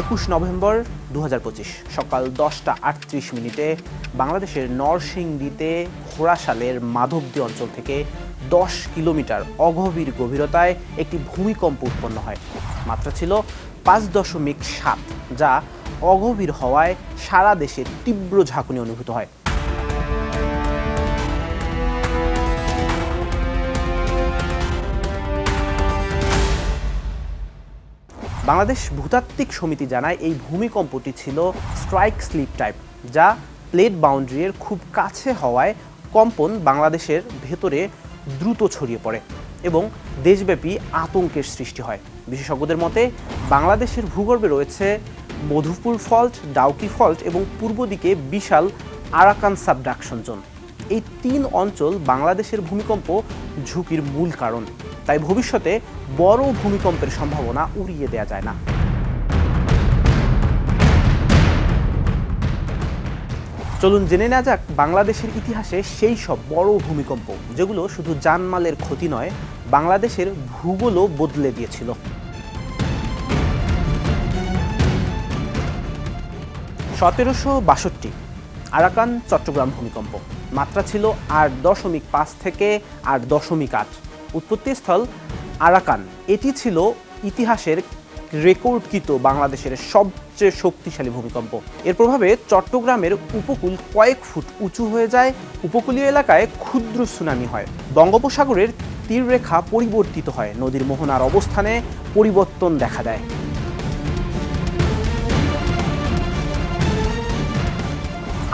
একুশ নভেম্বর দু হাজার পঁচিশ, সকাল দশটা আটত্রিশ মিনিটে বাংলাদেশের নরসিংদীতে ঘোড়াশালের মাধবদী অঞ্চল থেকে দশ কিলোমিটার অগভীর গভীরতায় একটি ভূমিকম্প উৎপন্ন হয়। মাত্রা ছিল পাঁচ দশমিক সাত, যা অগভীর হওয়ায় সারা দেশে তীব্র ঝাঁকুনি অনুভূত হয়। বাংলাদেশ ভূতাত্ত্বিক সমিতি জানায় এই ভূমিকম্পটি ছিল স্ট্রাইক স্লিপ টাইপ যা প্লেট বাউন্ডারির খুব কাছে হওয়ায় কম্পন বাংলাদেশের ভেতরে দ্রুত ছড়িয়ে পড়ে এবং দেশব্যাপী আতঙ্কের সৃষ্টি হয়। বিশেষজ্ঞদের মতে, বাংলাদেশের ভূগর্ভে রয়েছে মধুপুর ফল্ট ডাউকি ফল্ট এবং পূর্ব দিকে বিশাল আরাকান সাবডাকশন জোন এই তিন অঞ্চল বাংলাদেশের ভূমিকম্প ঝুঁকির মূল কারণ। তাই ভবিষ্যতে বড় ভূমিকম্পের সম্ভাবনা উড়িয়ে দেওয়া যায় না। চলুন জেনে নেওয়া যাক বাংলাদেশের ইতিহাসে সেই সব বড় ভূমিকম্প, যেগুলো শুধু জানমালের ক্ষতি নয়, বাংলাদেশের ভূগোলও বদলে দিয়েছিল। সতেরোশো বাষট্টি, আরাকান, চট্টগ্রাম ভূমিকম্প। মাত্রা ছিল আট দশমিক পাঁচ থেকে আট দশমিক আট। উৎপত্তিস্থল আরাকান। এটি ছিল ইতিহাসের রেকর্ডকৃত বাংলাদেশের সবচেয়ে শক্তিশালী ভূমিকম্প। এর প্রভাবে চট্টগ্রামের উপকূল কয়েক ফুট উঁচু হয়ে যায়। উপকূলীয় এলাকায় ক্ষুদ্র সুনামি হয়। বঙ্গোপসাগরের তীররেখা পরিবর্তিত হয়। নদীর মোহনার অবস্থানে পরিবর্তন দেখা দেয়।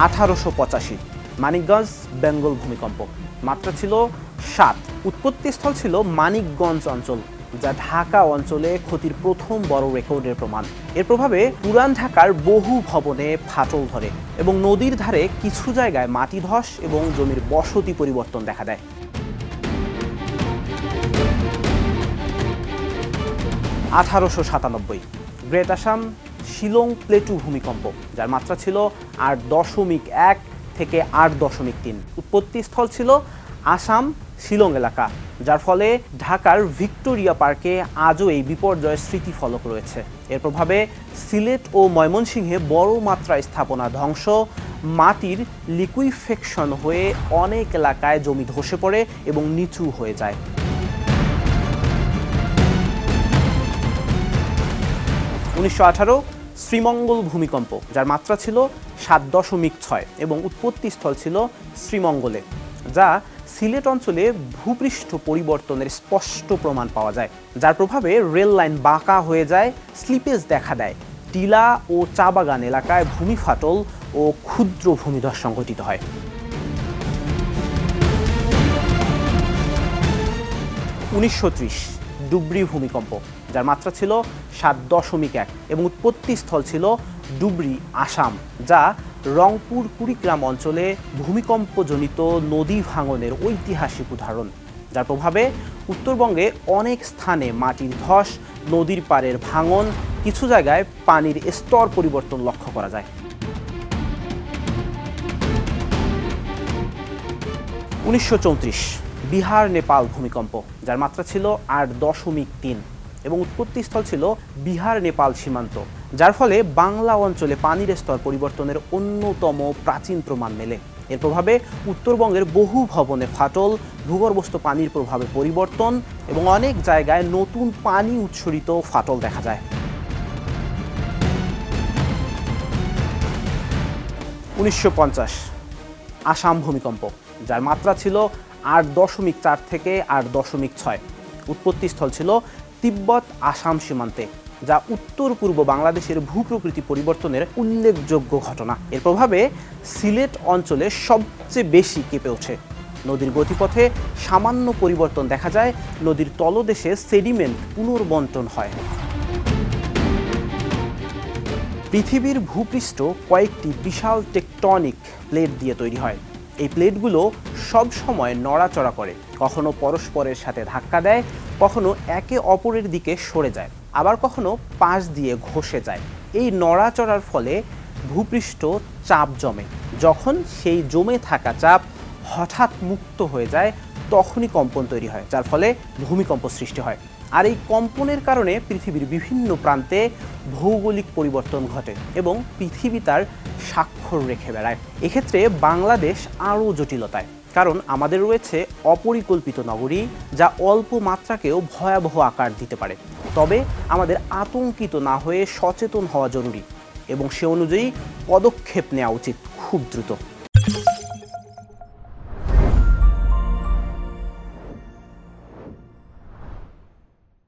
আঠারোশো পঁচাশি মানিকগঞ্জ বেঙ্গল ভূমিকম্প। মাত্রা ছিল সাত। উৎপত্তিস্থল ছিল মানিকগঞ্জ অঞ্চল, যা ঢাকা অঞ্চলে ক্ষতির প্রথম বড় রেকর্ডের প্রমাণ। এর প্রভাবে পুরান ঢাকার বহু ভবনে ফাটল ধরে এবং নদীর ধারে কিছু জায়গায় মাটি ধস এবং জমির বসতি পরিবর্তন দেখা দেয়। আঠারোশো সাতানব্বই, গ্রেট আসাম শিলং প্লেটু ভূমিকম্প, যার মাত্রা ছিল আট দশমিক এক থেকে আট দশমিক তিন। উৎপত্তিস্থল ছিল আসাম শিলং এলাকা, যার ফলে ঢাকার ভিক্টোরিয়া পার্কে আজও এই বিপর্যয়ের স্মৃতিফলক রয়েছে। এর প্রভাবে সিলেট ও ময়মনসিংহে বড় মাত্রায় স্থাপনা ধ্বংস, মাটির লিকুইফেকশন হয়ে অনেক এলাকায় জমি ধসে পড়ে এবং নিচু হয়ে যায়। উনিশশো আঠারো শ্রীমঙ্গল ভূমিকম্প, যার মাত্রা ছিল সাত দশমিক ছয় এবং উৎপত্তিস্থল ছিল শ্রীমঙ্গলে, যা সিলেট অঞ্চলে ভূপৃষ্ঠ পরিবর্তনের স্পষ্ট প্রমাণ পাওয়া যায়। যার প্রভাবে রেল লাইন বাঁকা হয়ে যায়, স্লিপেজ দেখা দেয়। টিলা ও চা বাগান এলাকায় ভূমি ফাটল ও ক্ষুদ্র ভূমিধস সংঘটিত হয়। উনিশশো ত্রিশ ডুবরি ভূমিকম্প, যার মাত্রা ছিল সাত দশমিক এক এবং উৎপত্তিস্থল ছিল ডুবরি, আসাম, যা রংপুর, কুড়িগ্রাম অঞ্চলে ভূমিকম্পজনিত নদী ভাঙনের ঐতিহাসিক উদাহরণ। যার প্রভাবে উত্তরবঙ্গে অনেক স্থানে মাটির ধস, নদীর পাড়ের ভাঙন, কিছু জায়গায় পানির স্তর পরিবর্তন লক্ষ্য করা যায়। উনিশশো চৌত্রিশ বিহার, নেপাল ভূমিকম্প, যার মাত্রা ছিল আট দশমিক তিন এবং উৎপত্তিস্থল ছিল বিহার, নেপাল সীমান্ত, যার ফলে বাংলা অঞ্চলে পানির স্তর পরিবর্তনের অন্যতম প্রাচীন প্রমাণ মেলে। এর প্রভাবে উত্তরবঙ্গের বহু ভবনে ফাটল, ভূগর্ভস্থ পানির প্রভাবে পরিবর্তন এবং অনেক জায়গায় নতুন পানি উৎসরিত ফাটল দেখা যায়। উনিশশো পঞ্চাশ, আসাম ভূমিকম্প, যার মাত্রা ছিল আট দশমিক চার থেকে আট দশমিক ছয়। উৎপত্তিস্থল ছিল তিব্বত আসাম সীমান্তে, যা উত্তর পূর্ব বাংলাদেশের ভূপ্রকৃতি পরিবর্তনের উল্লেখযোগ্য ঘটনা। এর প্রভাবে সিলেট অঞ্চলে সবচেয়ে বেশি কেঁপে ওঠে। নদীর গতিপথে সামান্য পরিবর্তন দেখা যায়, নদীর তলদেশে সেডিমেন্ট পুনর্বন্টন হয়। পৃথিবীর ভূপৃষ্ঠ কয়েকটি বিশাল টেকটনিক প্লেট দিয়ে তৈরি হয়। এই প্লেটগুলো সব সময় নড়াচড়া করে। কখনো পরস্পরের সাথে ধাক্কা দেয়, কখনো একে অপরের দিকে সরে যায়, আবার কখনো পাশ দিয়ে ঘষে যায়। এই নড়াচড়ার ফলে ভূপৃষ্ঠ চাপ জমে। যখন সেই জমে থাকা চাপ হঠাৎ মুক্ত হয়ে যায় তখনই কম্পন তৈরি হয়, যার ফলে ভূমিকম্প সৃষ্টি হয়। আর এই কম্পনের কারণে পৃথিবীর বিভিন্ন প্রান্তে ভৌগোলিক পরিবর্তন ঘটে এবং পৃথিবী তার স্বাক্ষর রেখে বেড়ায়। এক্ষেত্রে বাংলাদেশ আরও জটিলতায়, কারণ আমাদের রয়েছে অপরিকল্পিত নগরী যা অল্প মাত্রাকেও ভয়াবহ আকার দিতে পারে। তবে আমাদের আতঙ্কিত না হয়ে সচেতন হওয়া জরুরি এবং সে অনুযায়ী পদক্ষেপ নেওয়া উচিত খুব দ্রুত।